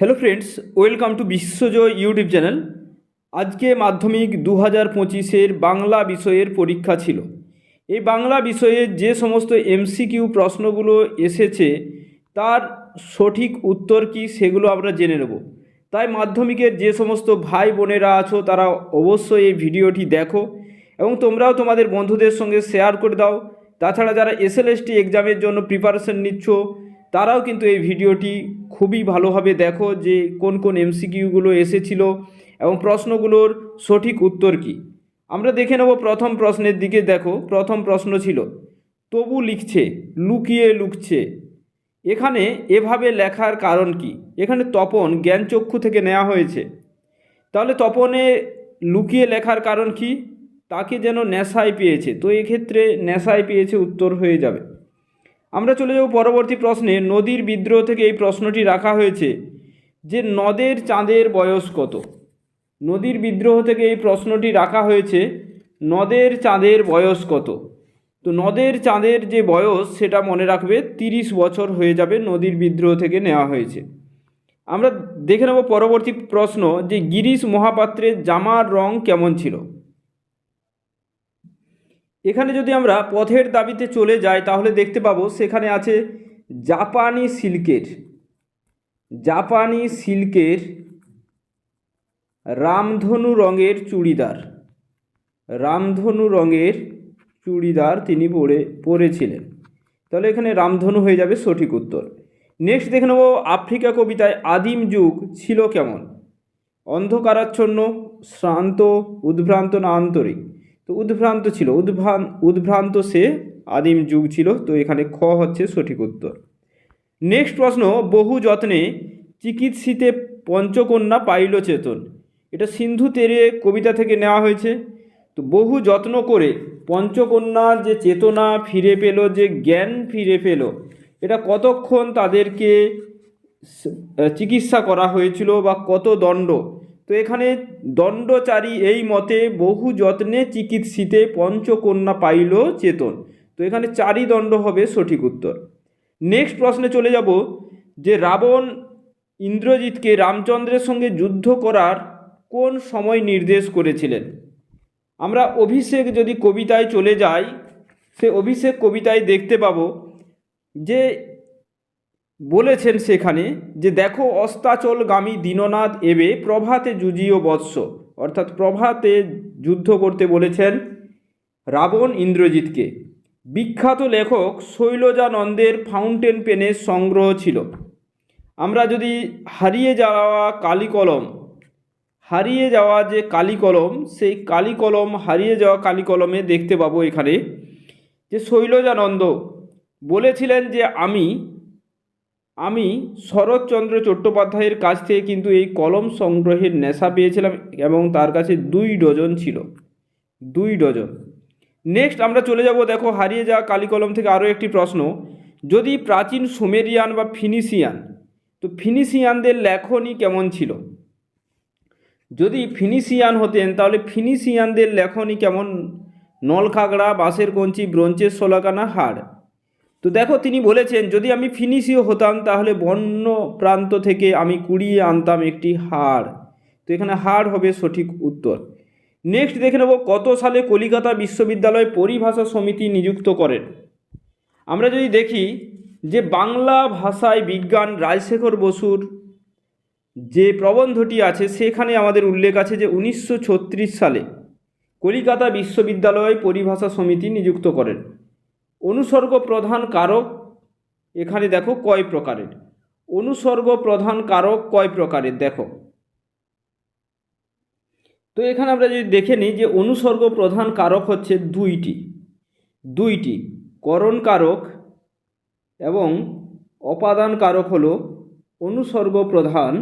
Hello friends welcome to Bishwajoy YouTube channel আজকে মাধ্যমিক দু হাজার পঁচিশের বাংলা বিষয়ের পরীক্ষা ছিল। এই বাংলা বিষয়ে যে সমস্ত এমসিকিউ প্রশ্নগুলো এসেছে, তার সঠিক উত্তর কি সেগুলো আমরা জেনে নেব। তাই মাধ্যমিকের যে সমস্ত ভাই বোনেরা আছো, তারা অবশ্যই এই ভিডিওটি দেখো এবং তোমরাও তোমাদের বন্ধুদের সঙ্গে শেয়ার করে দাও। তাছাড়া যারা এসএলএসটি এক্সামের জন্য প্রিপারেশন নিচ্ছ তারাও কিন্তু এই ভিডিওটি খুবই ভালোভাবে দেখো যে কোন কোন এমসিকিউগুলো এসেছিল এবং প্রশ্নগুলোর সঠিক উত্তর কী। আমরা দেখে নেব প্রথম প্রশ্নের দিকে দেখো, প্রথম প্রশ্ন ছিল, তবু লিখছে, লুকিয়ে লুকছে। এখানে এভাবে লেখার কারণ কি? এখানে তপন জ্ঞানচক্ষু থেকে নেওয়া হয়েছে। তাহলে তপনে লুকিয়ে লেখার কারণ কি? তাকে যেন নেশায় পেয়েছে। তো এক্ষেত্রে নেশায় পেয়েছে উত্তর হয়ে যাবে। আমরা চলে যাব পরবর্তী প্রশ্নে, নদীর বিদ্রোহ থেকে এই প্রশ্নটি রাখা হয়েছে যে নদের চাঁদের বয়স কত? নদীর বিদ্রোহ থেকে এই প্রশ্নটি রাখা হয়েছে, নদের চাঁদের বয়স কত? তো নদের চাঁদের যে বয়স, সেটা মনে রাখবে তিরিশ বছর হয়ে যাবে নদীর বিদ্রোহ থেকে নেওয়া হয়েছে। আমরা দেখে নেব পরবর্তী প্রশ্ন যে গিরিশ মহাপাত্রের জামার রং কেমন ছিল? এখানে যদি আমরা পথের দাবিতে চলে যাই, তাহলে দেখতে পাবো সেখানে আছে জাপানি সিল্কের জাপানি সিল্কের রামধনু রঙের চুড়িদার, রামধনু রঙের চুড়িদার তিনি পরে, পরেছিলেন। তাহলে এখানে রামধনু হয়ে যাবে সঠিক উত্তর। নেক্সট দেখে নেব আফ্রিকা কবিতায় আদিম যুগ ছিল কেমন? অন্ধকারাচ্ছন্ন, শ্রান্ত, উদ্ভ্রান্ত না আন্তরিক? তো উদ্ভ্রান্ত ছিল। উদ্ভ্রান, উদ্ভ্রান্ত সে আদিম যুগ ছিল। তো এখানে খ হচ্ছে সঠিক উত্তর। নেক্সট প্রশ্ন, বহু যত্নে চিকিৎসিতে পঞ্চকন্যা পাইল চেতন। এটা সিন্ধু তেরে কবিতা থেকে নেওয়া হয়েছে। তো বহু যত্ন করে পঞ্চকন্যার যে চেতনা ফিরে পেল, যে জ্ঞান ফিরে পেল, এটা কতক্ষণ তাদেরকে চিকিৎসা করা হয়েছিল বা কত দণ্ড তো এখানে দণ্ডচারী এই মতে বহু যত্নে চিকিৎসিতে পঞ্চকন্যা পাইল চেতন। তো এখানে চারি দণ্ড হবে সঠিক উত্তর। নেক্সট প্রশ্নে চলে যাব যে রাবণ ইন্দ্রজিৎকে রামচন্দ্রের সঙ্গে যুদ্ধ করার কোন সময় নির্দেশ করেছিলেন? আমরা অভিষেক যদি কবিতায় চলে যাই, সে অভিষেক কবিতায় দেখতে পাবো যে বলেছেন সেখানে যে দেখো অস্তাচলগামী দীননাথ এবে প্রভাতে যুজিও বৎস। অর্থাৎ প্রভাতে যুদ্ধ করতে বলেছেন রাবণ ইন্দ্রজিৎকে। বিখ্যাত লেখক শৈলজানন্দের ফাউন্টেন পেনের সংগ্রহ ছিল। আমরা যদি হারিয়ে যাওয়া কালি কলম হারিয়ে যাওয়া যে কালি কলম সেই কালি কলম হারিয়ে যাওয়া কালি কলমে দেখতে পাবো এখানে যে শৈলজানন্দ বলেছিলেন যে আমি আমি শরৎচন্দ্র চট্টোপাধ্যায়ের কাছ থেকে কিন্তু এই কলম সংগ্রহের নেশা পেয়েছিলাম এবং তার কাছে দুই ডজন ছিল। দুই ডজন। নেক্সট আমরা চলে যাব, দেখো, হারিয়ে যাওয়া কালি কলম থেকে আরও একটি প্রশ্ন। যদি প্রাচীন সুমেরিয়ান বা ফিনিসিয়ান, তো ফিনিসিয়ানদের লেখনই কেমন ছিল? যদি ফিনিসিয়ান হতেন, তাহলে ফিনিসিয়ানদের লেখনী কেমন? নলখাগড়া, বাঁশের কঞ্চি ব্রোঞ্চের সোলাকানা হাড়। তো দেখো, তিনি বলেছেন, যদি আমি ফিনিশিও হতাম, তাহলে বন্য প্রান্ত থেকে আমি কুড়িয়ে আনতাম একটি হাড়। তো এখানে হাড় হবে সঠিক উত্তর। নেক্সট দেখে নেব, কত সালে কলিকাতা বিশ্ববিদ্যালয় পরিভাষা সমিতি নিযুক্ত করেন? আমরা যদি দেখি যে বাংলা ভাষায় বিজ্ঞান রাজশেখর বসুর যে প্রবন্ধটি আছে, সেখানে আমাদের উল্লেখ আছে যে উনিশশো ছত্রিশ সালে কলিকাতা বিশ্ববিদ্যালয় পরিভাষা সমিতি নিযুক্ত করেন। অনুসর্গ প্রধান কারক এখানে দেখো কয় প্রকারের? অনুসর্গ প্রধান কারক কয় প্রকারের? দেখো। তো এখানে আমরা যদি দেখে নিই যে অনুসর্গ প্রধান কারক হচ্ছে দুইটি। দুইটি করণ কারক এবং অপাদান কারক হলো অনুসর্গ প্রধান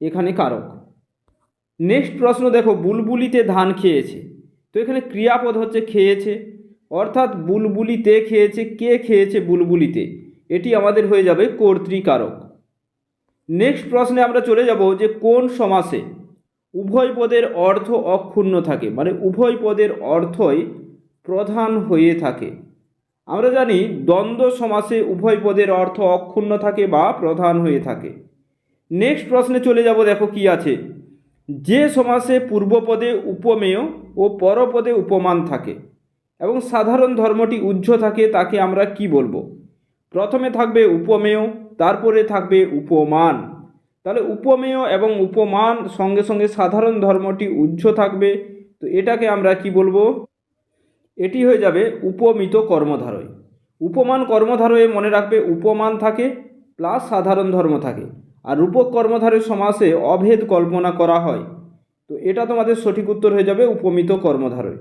এখানে কারক। নেক্সট প্রশ্ন দেখো, বুলবুলিতে ধান খেয়েছে। তো এখানে ক্রিয়াপদ হচ্ছে খেয়েছে, অর্থাৎ বুলবুলিতে খেয়েছে, কে খেয়েছে বুলবুলিতে? এটি আমাদের হয়ে যাবে কর্তৃকারক। নেক্সট প্রশ্নে আমরা চলে যাব যে কোন সমাসে উভয় পদের অর্থ অক্ষুণ্ণ থাকে মানে উভয় পদের অর্থই প্রধান হয়ে থাকে। আমরা জানি দ্বন্দ্ব সমাসে উভয় পদের অর্থ অক্ষুণ্ণ থাকে বা প্রধান হয়ে থাকে। নেক্সট প্রশ্নে চলে যাব, দেখো কি আছে। যে সমাসে পূর্বপদে উপমেয় ও পরপদে উপমান থাকে এবং সাধারণ ধর্মটি উজ্জ থাকে, তাকে আমরা কি বলব? প্রথমে থাকবে উপমেয়, তারপরে থাকবে উপমান। তাহলে উপমেয় এবং উপমান সঙ্গে সঙ্গে সাধারণ ধর্মটি উজ্জ থাকবে, তো এটাকে আমরা কি বলব? এটি হয়ে যাবে উপমিত কর্মধারয়। উপমান কর্মধারয়ে মনে রাখবে, উপমান থাকে, প্লাস সাধারণ ধর্ম থাকে। আর রূপক কর্মধারয় সমাসে অভেদ কল্পনা করা হয়। তো এটা তোমাদের সঠিক উত্তর হয়ে যাবে উপমিত কর্মধারয়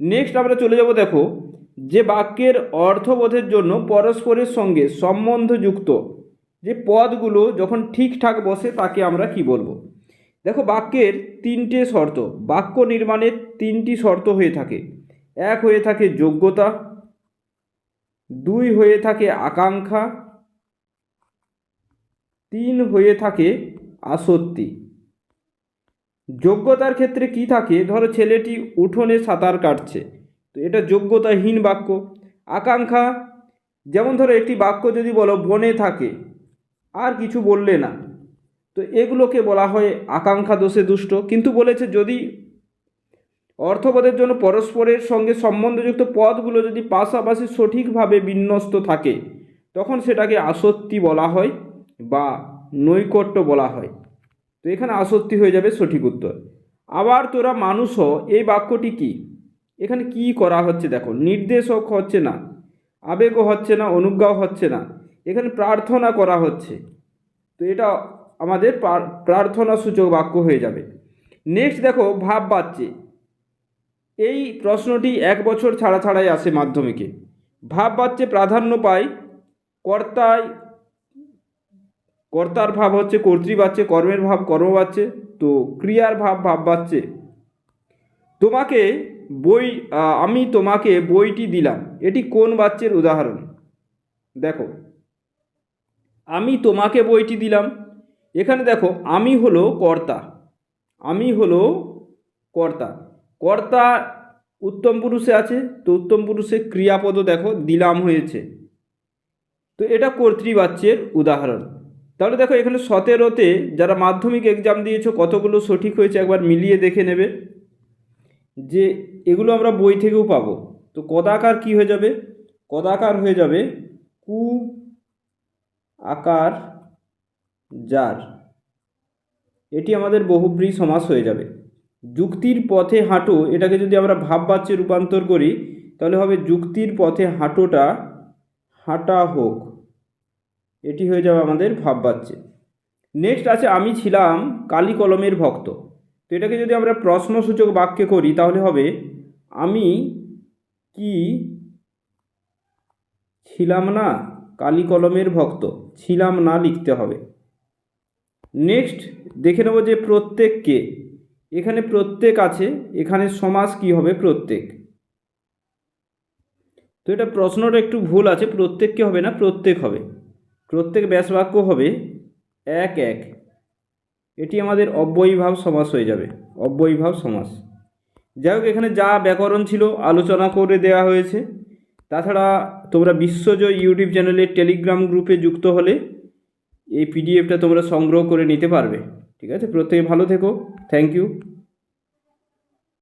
নেক্সট আমরা চলে যাব দেখো, যে বাক্যের অর্থবোধের জন্য পরস্পরের সঙ্গে সম্বন্ধযুক্ত যে পদগুলো যখন ঠিকঠাক বসে তাকে আমরা কি বলব? দেখো বাক্যের তিনটে শর্ত, বাক্য নির্মাণের তিনটি শর্ত হয়ে থাকে। এক হয়ে থাকে যোগ্যতা, দুই হয়ে থাকে আকাঙ্ক্ষা তিন হয়ে থাকে আসক্তি যোগ্যতার ক্ষেত্রে কি থাকে? ধরো ছেলেটি উঠোনে সাঁতার কাটছে। তো এটা যোগ্যতাহীন বাক্য। আকাঙ্ক্ষা, যেমন ধরো একটি বাক্য যদি বলো, বনে থাকে। আর কিছু বললে না। তো এগুলোকে বলা হয় আকাঙ্ক্ষা দোষে দুষ্ট। কিন্তু বলেছে যদি অর্থবোধের জন্য পরস্পরের সঙ্গে সম্বন্ধযুক্ত পদগুলো যদি পাশাপাশি সঠিকভাবে বিন্যস্ত থাকে, তখন সেটাকে আসক্তি বলা হয়। বা নৈকট্য বলা হয়। তো এখানে আসক্তি হয়ে যাবে সঠিক উত্তর। আবার তোরা মানুষ হ, এই বাক্যটি কি? এখানে কি করা হচ্ছে দেখো, নির্দেশক হচ্ছে না আবেগও হচ্ছে না, অনুজ্ঞাও হচ্ছে না। এখানে প্রার্থনা করা হচ্ছে। তো এটা আমাদের প্রার- প্রার্থনা সূচক বাক্য হয়ে যাবে। নেক্সট দেখো, ভাব বাচ্চে এই প্রশ্নটি এক বছর ছাড়া ছাড়াই আসে মাধ্যমিকে। ভাব বাচ্চে প্রাধান্য পায় কর্তায় কর্তার ভাব হচ্ছে কর্তৃ বাচ্চে, কর্মের ভাব কর্ম বাচ্চে, তো ক্রিয়ার ভাব ভাব বাচ্চে। তোমাকে বই আমি তোমাকে বইটি দিলাম। এটি কোন বাচ্চের উদাহরণ? দেখো। আমি তোমাকে বইটি দিলাম। এখানে দেখো, আমি হলো কর্তা। আমি হলো কর্তা। কর্তা উত্তম পুরুষে আছে, তো উত্তম পুরুষে ক্রিয়াপদ দেখো, দিলাম হয়েছে। তো এটা কর্তৃবাচ্যের উদাহরণ। তাহলে দেখো এখানে সতেরোতে যারা মাধ্যমিক এক্সাম দিয়েছ, কতগুলো সঠিক হয়েছে একবার মিলিয়ে দেখে নেবে। যে এগুলো আমরা বই থেকেও পাবো। তো কদাকার কি হয়ে যাবে? কদাকার হয়ে যাবে কু আকার যার। এটি আমাদের বহুব্রী সমাস হয়ে যাবে। যুক্তির পথে হাঁটো, এটাকে যদি আমরা ভাববাচ্যে রূপান্তর করি, তাহলে হবে যুক্তির পথে হাঁটোটা, হাঁটা হোক। এটি হয়ে যাবে আমাদের ভাববাচ্যে। নেক্সট আছে, আমি ছিলাম কালি কলমের ভক্ত। তো এটাকে যদি আমরা প্রশ্নসূচক বাক্যে করি, তাহলে হবে, আমি কি ছিলাম না কালি কলমের ভক্ত? ছিলাম না লিখতে হবে। নেক্সট দেখে নেব যে প্রত্যেককে এখানে প্রত্যেক আছে, এখানে সমাজ কি হবে? প্রত্যেক। তো এটা প্রশ্নটা একটু ভুল আছে প্রত্যেককে হবে না, প্রত্যেক হবে। প্রত্যেক ব্যাসবাক্য হবে এক এক। এটি আমাদের অব্যয়ীভাব সমাস হয়ে যাবে, অব্যয়ীভাব সমাস। যাই হোক, এখানে যা ব্যাকরণ ছিল আলোচনা করে দেওয়া হয়েছে। তাছাড়া তোমরা বিশ্বজয় ইউটিউব চ্যানেলের টেলিগ্রাম গ্রুপে যুক্ত হলে এই পিডিএফটা তোমরা সংগ্রহ করে নিতে পারবে। ঠিক আছে? প্রত্যেকে ভালো থেকো। Thank you